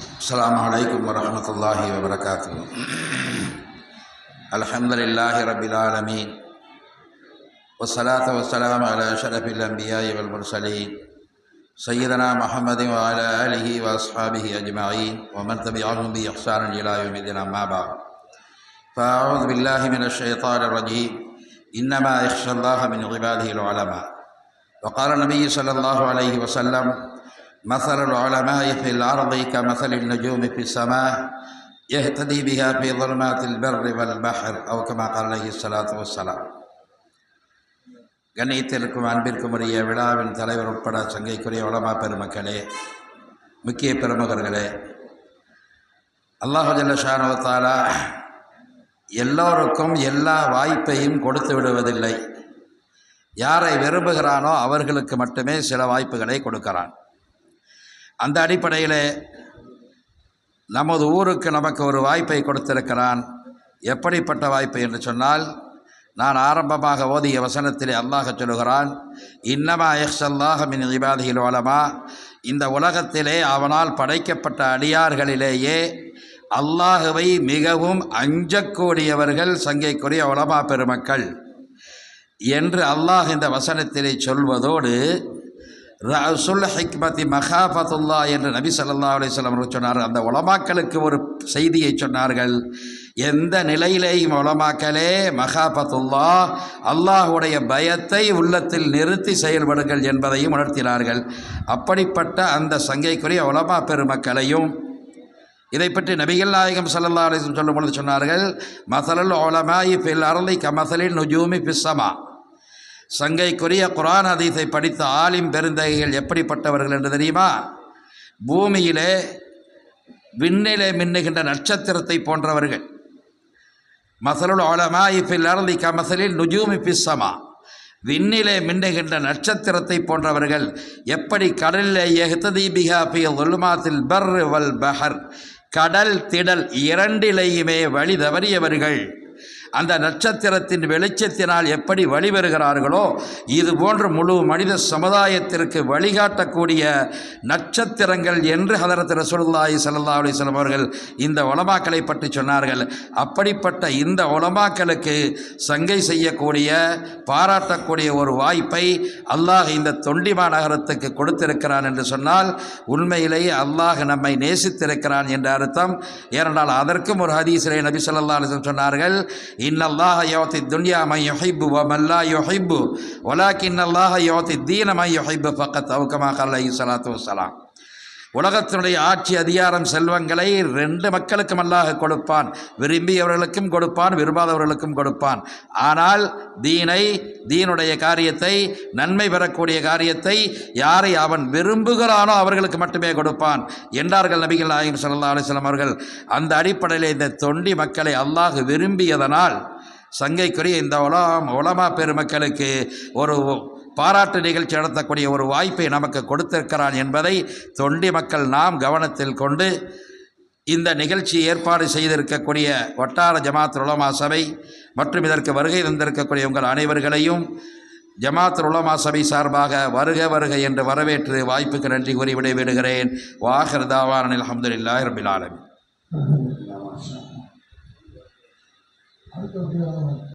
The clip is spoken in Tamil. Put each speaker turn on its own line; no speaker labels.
السلام عليكم ورحمة الله وبركاته. الحمد لله رب العالمين. والصلاة والسلام على أشرف الأنبياء والمرسلين. سيدنا محمد وعلى آله وأصحابه أجمعين ومن تبعهم بإحسان إلى يوم الدين أما بعد. فأعوذ بالله من الشيطان الرجيم. إنما يخشى الله من عباده العلماء. وقال النبي صلى الله عليه وسلم مثل العلماء في الأرض كمثل النجوم في السماء يهتدي بها في ظلمات البر والبحر أو كما قال عليه الصلاة والسلام கண்ணியத்திற்கும் அன்பிற்கும் உரிய விழாவின் தலைவர் உட்பட சங்கைக்குரிய உலமா பெருமக்களே முக்கிய பிரமுகர்களே அல்லாஹு ஜல்லஷானுவத்தாலா எல்லோருக்கும் எல்லா வாய்ப்பையும் கொடுத்து விடுவதில்லை யாரை விரும்புகிறானோ அவர்களுக்கு மட்டுமே சில வாய்ப்புகளை கொடுக்கிறான் அந்த அடிப்படையில் நமது ஊருக்கு நமக்கு ஒரு வாய்ப்பை கொடுத்திருக்கிறான். எப்படிப்பட்ட வாய்ப்பு என்று சொன்னால் நான் ஆரம்பமாக ஓதிய வசனத்திலே அல்லாஹ் சொல்லுகிறான் இன்னமா எஹ்சல்லாஹ் மின் இபாதிகள் வளமா இந்த உலகத்திலே அவனால் படைக்கப்பட்ட அடியார்களிலேயே அல்லாஹுவை மிகவும் அஞ்சக்கூடியவர்கள் சங்கைக்குரிய உலமா பெருமக்கள். என்று அல்லாஹ் இந்த வசனத்திலே சொல்வதோடு ரசுல் ஹிக்மதி மகாபத்துல்லா என்று நபி சல்லா அலிஸ்லாம் அவர்கள் சொன்னார் அந்த உலமாக்களுக்கு ஒரு செய்தியை சொன்னார்கள். எந்த நிலையிலேயும் உலமாக்கலே மகாபத்துல்லா அல்லாஹுடைய பயத்தை உள்ளத்தில் நிறுத்தி செயல்படுங்கள் என்பதையும் உணர்த்தினார்கள். அப்படிப்பட்ட அந்த சங்கைக்குரிய உலமா பெருமக்களையும் இதை பற்றி நபிகள் நாயகம் சல்லா அலிஸ்லம் சொல்லும் பொழுது சொன்னார்கள் மசலல் ஓலமாயி பில் அரளி கமசலின் நுஜூமி பிஸ்ஸமா சங்கைக்குரிய குரான் அதீசை படித்த ஆலிம் பெருந்தகைகள் எப்படிப்பட்டவர்கள் என்று தெரியுமா? பூமியிலே விண்ணிலே மின்னுகின்ற நட்சத்திரத்தை போன்றவர்கள். மசலுல் ஓலமாயி இப்பில் அரளி கமசலில் நுஜூமி பிஸ்ஸமா விண்ணிலே மின்னுகின்ற நட்சத்திரத்தை போன்றவர்கள் எப்படி கடலிலே எஹ்ததி பிஹா பி ஒல்மாத்தில் பர் வல் பஹர். கடல் திடல் இரண்டிலேயுமே வழி தவறியவர்கள். அந்த நட்சத்திரத்தின் வெளிச்சத்தினால் எப்படி வழிபெறுகிறார்களோ இது போன்று முழு மனித சமுதாயத்திற்கு வழிகாட்டக்கூடிய நட்சத்திரங்கள் என்று ஹதரத் ரசூலுல்லாஹி சல்லா அலைஹி அவர்கள் இந்த உலமாக்களை பற்றி சொன்னார்கள். அப்படிப்பட்ட இந்த உலமாக்களுக்கு சங்கை செய்யக்கூடிய பாராட்டக்கூடிய ஒரு வாய்ப்பை அல்லாஹ் இந்த தொண்டிமா நகரத்துக்கு கொடுத்திருக்கிறான் என்று சொன்னால் உண்மையிலேயே அல்லாஹ் நம்மை நேசித்திருக்கிறான் என்ற அர்த்தம். ஏனென்றால் அதற்கும் ஒரு ஹதீஸ்ரே நபி ان الله يعطي الدنيا من يحب ومن لا يحب. ولكن الله يعطي الدين من يحب فقط أو كما قال عليه الصلاه والسلام. உலகத்தினுடைய ஆட்சி அதிகாரம் செல்வங்களை ரெண்டு மக்களுக்கும் அல்லாஹ் கொடுப்பான். விரும்பியவர்களுக்கும் கொடுப்பான் விரும்பாதவர்களுக்கும் கொடுப்பான். ஆனால் தீனை தீனுடைய காரியத்தை நன்மை பெறக்கூடிய காரியத்தை யாரை அவன் விரும்புகிறானோ அவர்களுக்கு மட்டுமே கொடுப்பான் என்றார்கள் நபிகள் நாயகம் சல்லா அலிஸ்லாம் அவர்கள். அந்த அடிப்படையில் இந்த தொண்டி மக்களை அல்லாஹ் விரும்பியதனால் சங்கைக்குரிய இந்த உலகம் உலமா பெருமக்களுக்கு ஒரு பாராட்டு நிகழ்ச்சி நடத்தக்கூடிய ஒரு வாய்ப்பை நமக்கு கொடுத்திருக்கிறான் என்பதை தொண்டி மக்கள் நாம் கவனத்தில் கொண்டு இந்த நிகழ்ச்சி ஏற்பாடு செய்திருக்கக்கூடிய வட்டார ஜமாத் உலமா சபை மற்றும் இதற்கு வருகை தந்திருக்கக்கூடிய உங்கள் அனைவர்களையும் ஜமாத் உலமா சபை சார்பாக வருக வருக என்று வரவேற்று வாய்ப்புக்கு நன்றி கூறி விடைபெறுகிறேன். வாஹர் தாவான் அலமதுல்லா ரபில் ஆலமி